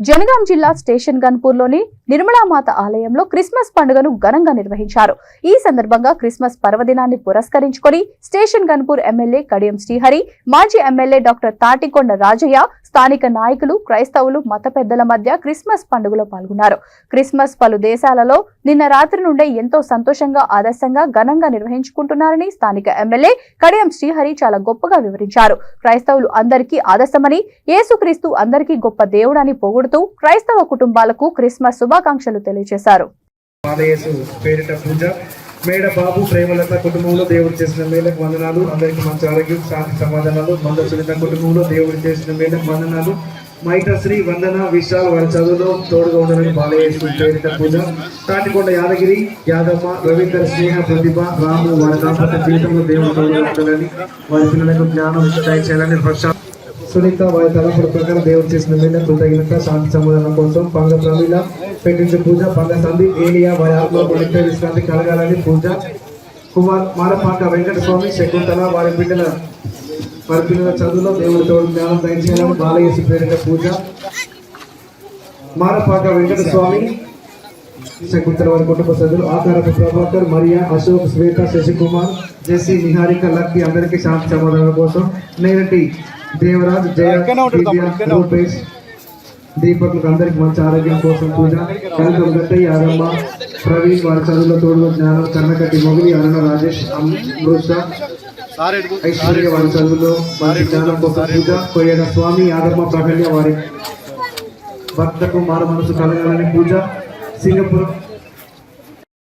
జనగాం జిల్లా స్టేషన్ గన్పూర్లోని నిర్మలామాత ఆలయంలో క్రిస్మస్ పండుగను ఘనంగా నిర్వహించారు. ఈ సందర్భంగా క్రిస్మస్ పర్వదినాన్ని పురస్కరించుకొని స్టేషన్ గన్పూర్ ఎమ్మెల్యే కడియం శ్రీహరి మాజీ ఎమ్మెల్యే డాక్టర్ తాటికొండ రాజయ్య స్థానిక నాయకులు క్రైస్తవులు మత పెద్దల మధ్య క్రిస్మస్ పండుగలో పాల్గొన్నారు. క్రిస్మస్ పలు దేశాలలో నిన్న రాత్రి నుండే ఎంతో సంతోషంగా ఆదర్శంగా ఘనంగా నిర్వహించుకుంటున్నారని స్థానిక ఎమ్మెల్యే కడియం శ్రీహరి చాలా గొప్పగా వివరించారు. క్రైస్తవులు అందరికీ ఆదర్శమని యేసుక్రీస్తు అందరికీ గొప్ప దేవుడని మాట్లాడుతూ క్రైస్తవ కుటుంబాలకు క్రిస్మస్ శుభాకాంక్షలు తెలియజేశారు. పేరిట పూజ మేడ బాబు ప్రేమలత కుటుంబంలో దేవుడు చేసిన మేలకు వందనాలు. అందరికీ మంచి ఆరోగ్యం శాంతి సమాధానాలు. మంద సునీత కుటుంబంలో దేవుడు చేసిన మేలకు వందనాలు. మైత్రశ్రీ వందన విశాల్ వారి చదువులో తోడుగా ఉండాలని బాలయేసు పేరిట పూజ. తాటికొండ యాదగిరి యాదమ్మ రవీంద్ర స్నేహ ప్రతిభ రాము వారి దాంపత్య జీవితంలో దేవుడు ఉండాలని వారి పిల్లలకు జ్ఞానం దయచేయాలని ప్రశాంత్ సునీత వారి తలపుల ప్రకారం దేవుడు చేసిన మీద తగినంత శాంతి సమాధానం కోసం పంగ ప్రమీల పెట్టించే పూజ పంగ సంధి ఏలియా వారి ఆత్మ నిత్య విశ్రాంతి కలగాలని పూజ. కుమార్ మారపాక వెంకట స్వామి శకుంతల వారి బిడ్డల వారి పిల్లల చదువులో దేవుడి తోడు జ్ఞానం దయచేయాలని బాలయేసు పేరిట పూజ. మారపాక వెంకట స్వామి శకుంతల వారి కుటుంబ సభ్యులు Akarapu Prabhakar Maria Ashok Swetha Sasikumar Jessie Niharika Lucky అందరికీ శాంతి సమాధానం కోసం నేనటి దేవరాజ్ రూపేష్ దీపకులకు అందరికి మంచి ఆరోగ్యం కోసం పూజ. కనకం గట్టయ్య ఆరమ్మ ప్రవీణ్ వారి చదువుల తోడు జ్ఞానం కన్నకట్టి మొగిలి అరుణ రాజేష్ అమృత ఐశ్వర్య వారి చదువులో వారి జ్ఞానం కోసం పూజ. కొయ్యడ స్వామి యాదమ్మ ప్రకల్య వారి భక్తకు మార మనసు కలగాలని పూజ. సింగపురం